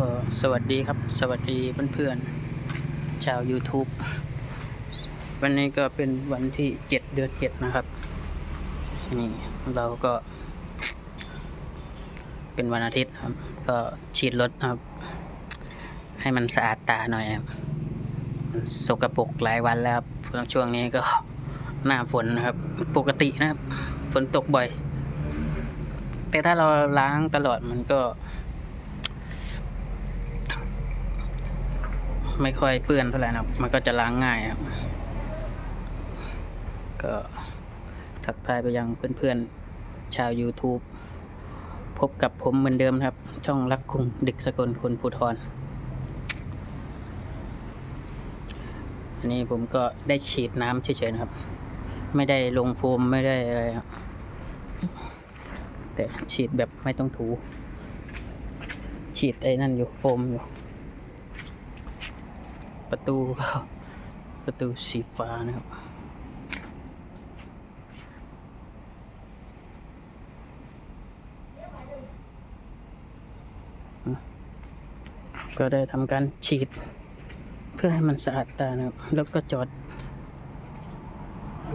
ก็สวัสดีครับ สวัสดีเพื่อนๆชาว YouTube วันนี้ก็เป็นวันที่7เดือน7นะครับ นี่เราก็ เป็นวันอาทิตย์ครับ ก็ฉีดรถครับ ให้มันสะอาดตาหน่อยครับมันสกปรกหลายวันแล้วครับช่วงนี้ก็หน้าฝนนะครับ ปกตินะครับ ฝนตกบ่อย แต่ถ้าเราล้างตลอดมันก็ ไม่ค่อยเปื้อนเท่าไหร่นะครับ มันก็จะล้างง่ายครับ ก็ทักทายไปยังเพื่อนๆ ชาว YouTube พบกับผมเหมือนเดิมครับ ช่องรักคุงเด็กสกลคนภูทรอันนี้ผมก็ได้ฉีดน้ำเฉยๆนะครับ ไม่ได้ลงโฟมไม่ได้อะไรครับ แต่ฉีดแบบไม่ต้องถู ฉีดไอ้นั่นอยู่โฟมอยู่ ประตูก็ประตูสีฟ้านะครับก็ได้ทำการฉีด เพื่อให้มันสะอาดตานะครับ แล้วก็จอด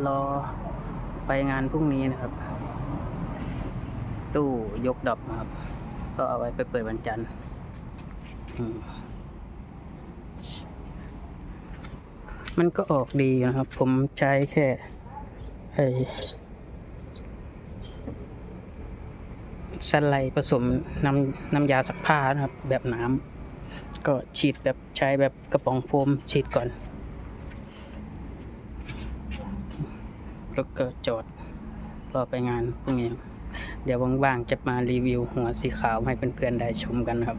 รอไปงานพรุ่งนี้นะครับ ตู้ยกดอกนะครับ ก็เอาไว้ไปเปิดวันจันทร์อื มันก็ออกดีนะครับ ผมใช้แค่ไอสไลผสมน้ำน้ำยาซักผ้านะครับ แบบน้ำก็ฉีดแบบใช้แบบกระป๋องโฟมฉีดก่อน แล้วก็จอดรอไปงานพรุ่งนี้ เดี๋ยวว่างๆจะมารีวิวหัวสีขาวให้เพื่อนๆได้ชมกันครับ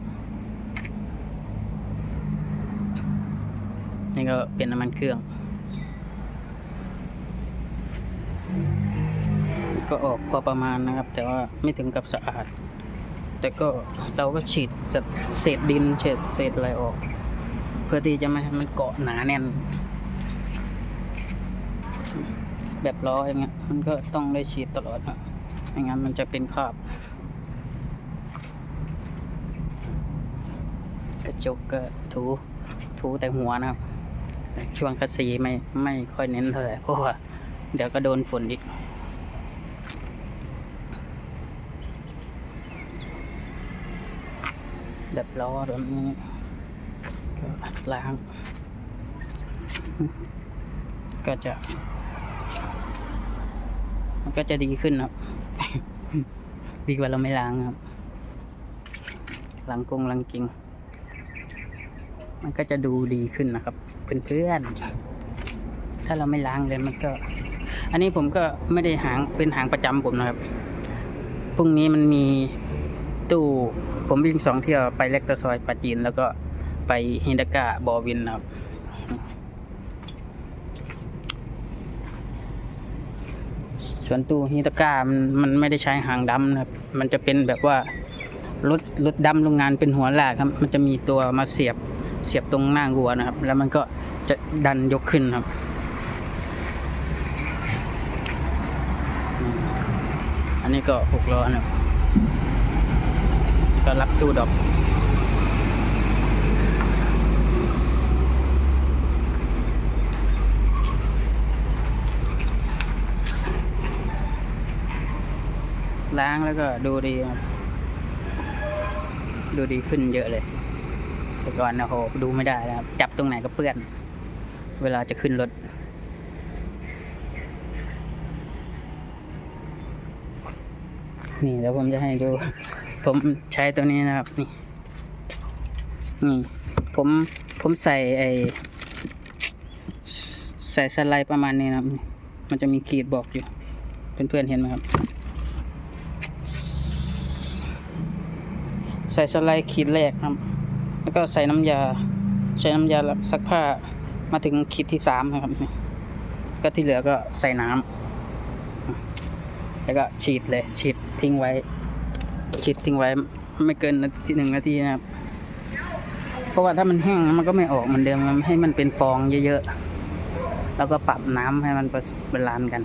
นี่ก็เป็นน้ำมันเครื่อง ก็ออกพอประมาณนะครับ แต่ว่าไม่ถึงกับสะอาด แต่ก็เราก็ฉีดแบบเศษดินเศษเศษอะไรออก เพื่อที่จะไม่ให้มันเกาะหนาแน่น แบบล้ออย่างเงี้ยมันก็ต้องได้ฉีดตลอดครับไม่งั้นมันจะเป็นคราบกระจกก็ถูถูแต่หัวนะครับ ช่วงคัสีไม่ไม่ค่อยเน้นเท่าไหร่เพราะว่าเดี๋ยวก็โดนฝนอีกแบบล้อแบบนี้ก็ล้าง ก็จะ มันก็จะดีขึ้นครับ ดีกว่าเราไม่ล้างครับล้างกงล้างกิง มันก็จะดูดีขึ้นนะครับ เพื่อนๆ ถ้าเราไม่ล้างเลยมันก็ อันนี้ผมก็ไม่ได้หางเป็นหางประจำผมนะครับพรุ่งนี้มันมีตู้ผมวิ่งสองเที่ยวไปเล็กตะซอยปาจีน แล้วก็ไปฮินดากะบอวินนะครับส่วนตู้ฮินดากะมันมันไม่ได้ใช้หางดำนะครับ มันจะเป็นแบบว่ารถรถดำโรงงานเป็นหัวลากครับ มันจะมีตัวมาเสียบ เสียบตรงหน้าวัวนะครับ แล้วมันก็จะดันยกขึ้นครับอันนี้ก็หกล้อนะครับก็รับตู้ดอกล้างแล้วก็ดูดี ดูดีขึ้นเยอะเลย แต่ก่อนนะโหดูไม่ได้นะครับ จับตรงไหนก็เปื้อน เวลาจะขึ้นรถ นี่แล้วผมจะให้ดู ผมใช้ตัวนี้นะครับ นี่ นี่ผมผมใส่ไอใส่สไลด์ประมาณนี้นะครับนี่มันจะมีขีดบอกอยู่ เพื่อนๆเห็นไหมครับใส่สไลด์ขีดแรกนะครับ แล้วก็ใส่น้ำยา ใช้น้ำยาซักผ้ามาถึงขีดที่สามนะครับ ก็ที่เหลือก็ใส่น้ำแล้วก็ฉีดเลย ฉีดทิ้งไว้ ฉีดทิ้งไว้ไม่เกินนาทีหนึ่งนาทีนะครับ เพราะว่าถ้ามันแห้งมันก็ไม่ออกเหมือนเดิมให้มันเป็นฟองเยอะๆ แล้วก็ปรับน้ำให้มันบาลานกัน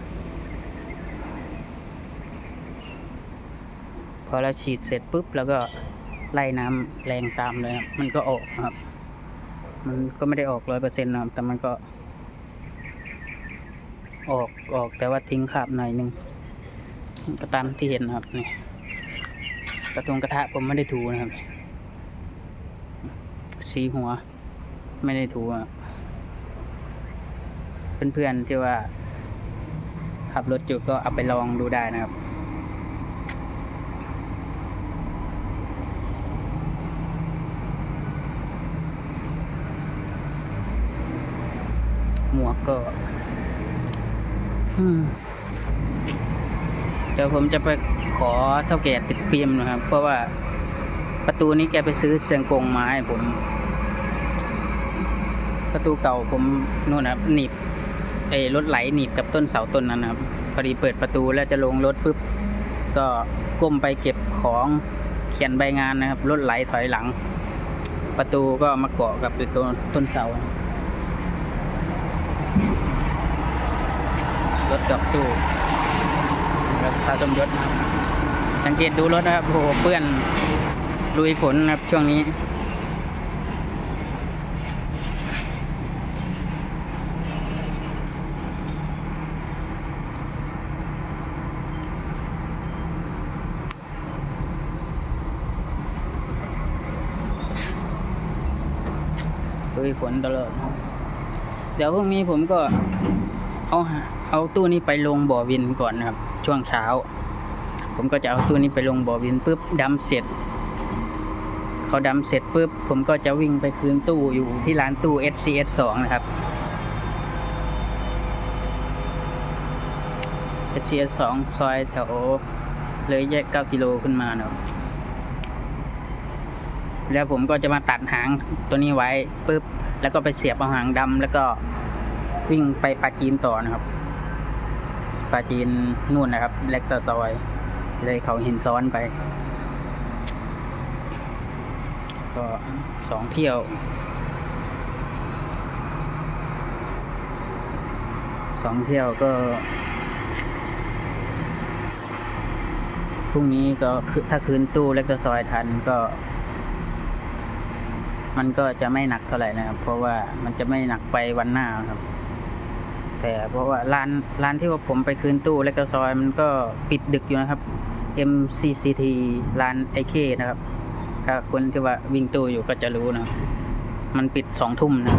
พอเราฉีดเสร็จปุ๊บแล้วก็ ไล่น้ำแรงตามเลยครับมันก็ออกครับ มันก็ไม่ได้ออกร้อยเปอร์เซ็นต์นะครับ แต่มันก็ ออกออกแต่ว่าทิ้งคราบหน่อยนึงก็ตามที่เห็นนะครับนี่กระทงกระทะผมไม่ได้ถูนะครับ สีหัว ไม่ได้ถูอะเพื่อนๆที่ว่าขับรถอยู่ก็เอาไปลองดูได้นะครับ กก็อืมเดี๋ยวผมจะไปขอเท่าแก่ติดฟิล์มนะครับ เพราะว่าประตูนี้แกไปซื้อเสียงกงมาให้ผม ประตูเก่าผมนู่นนะครับหนีบไอ้รถไหลหนีบกับต้นเสาต้นนั้นนะครับพอดีเปิดประตูแล้วจะลงรถปุ๊บก็ก้มไปเก็บของเขียนใบงานนะครับรถไหลถอยหลัง ประตูก็มาเกาะกับต้นต้นเสา รถกับตู้กับพาสมยศนะสังเกตดูรถนะครับโหเปื้อนลุยฝนครับช่วงนี้ลุยฝนตลอดเดี๋ยวพรุ่งนี้ผมก็เอาหา เอาตู้นี้ไปลงบ่อวินก่อนนะครับ ช่วงเช้า ผมก็จะเอาตู้นี้ไปลงบ่อวินปุ๊บดำเสร็จเขาดำเสร็จปุ๊บผมก็จะวิ่งไปคืนตู้อยู่ที่ร้านตู้ SCS 2นะครับ SCS 2ซอยแถวเลยแยก 9 กิโลขึ้นมานะครับแล้วผมก็จะมาตัดหางตัวนี้ไว้ปุ๊บ แล้วก็ไปเสียบเอาหางดำแล้วก็วิ่งไปปาจีนต่อนะครับ ปาจีนนู่นนะครับเล็กตอซอย เลยเขาหินซ้อนไป ก็สองเที่ยว สองเที่ยวก็พรุ่งนี้ก็ถ้าคืนตู้เล็กตอซอยทันก็ มันก็จะไม่หนักเท่าไหร่นะครับ เพราะว่ามันจะไม่หนักไปวันหน้าครับ แต่เพราะว่าร้านร้านที่ว่าผมไปคืนตู้เล็กตะซอยมันก็ปิดดึกอยู่นะครับ MCCT ร้านไอเคนะครับ ถ้าคนที่ว่าวิ่งตู้อยู่ก็จะรู้นะ มันปิดสองทุ่มนะ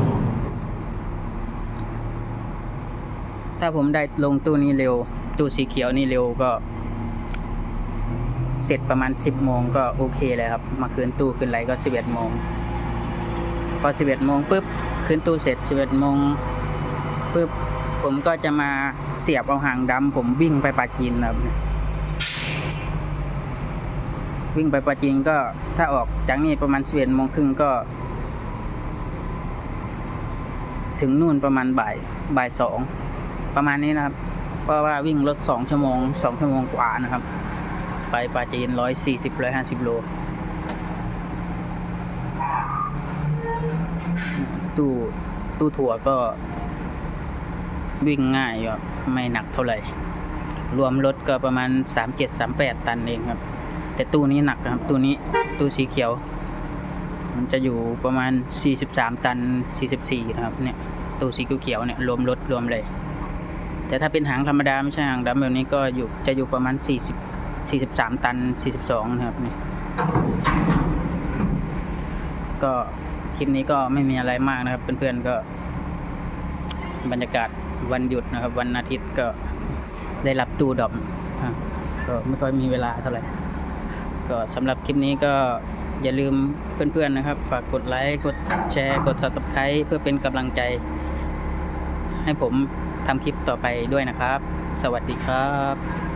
ถ้าผมได้ลงตู้นี้เร็ว ตู้สีเขียวนี่เร็วก็ เสร็จประมาณสิบโมงก็โอเคเลยครับ มาคืนตู้คืนไรก็สิบเอ็ดโมง พอสิบเอ็ดโมงปุ๊บขึ้นตู้เสร็จสิบเอ็ดโมงปุ๊บ ผมก็จะมาเสียบเอาหางดำผมวิ่งไปปาจีนครับวิ่งไปปาจีนก็ถ้าออกจากนี่ประมาณสิบเอ็ดโมงครึ่งก็ ถึงนู่นประมาณบ่ายบ่ายสองประมาณนี้นะครับ เพราะว่าวิ่งรถสองชั่วโมงสองชั่วโมงกว่านะครับ ไปปาจีนร้อยสี่สิบร้อยห้าสิบโลตู้ตู้ถั่วก็ วิ่งง่ายอยู่ไม่หนักเท่าไหร่ รวมรถก็ประมาณสามเจ็ดสามแปดตันเองครับ แต่ตู้นี้หนักครับ ตู้นี้ตู้สีเขียว มันจะอยู่ประมาณสี่สิบสามตันสี่สิบสี่นะครับเนี่ยตู้สีเขียวเนี่ยรวมรถรวมเลย แต่ถ้าเป็นหางธรรมดาไม่ใช่หางดำแบบนี้ก็อยู่จะอยู่ประมาณสี่สิบสี่สิบสามตันสี่สิบสองนะครับเนี่ยก็คลิปนี้ก็ไม่มีอะไรมากนะครับ เพื่อนๆก็บรรยากาศ วันหยุดนะครับ วันอาทิตย์ก็ได้รับตู้ดอมก็ไม่ค่อยมีเวลาเท่าไหร่ ก็สำหรับคลิปนี้ก็อย่าลืมเพื่อนๆนะครับ ฝากกดไลค์ กดแชร์ กด subscribe เพื่อเป็นกำลังใจ ให้ผมทำคลิปต่อไปด้วยนะครับ สวัสดีครับ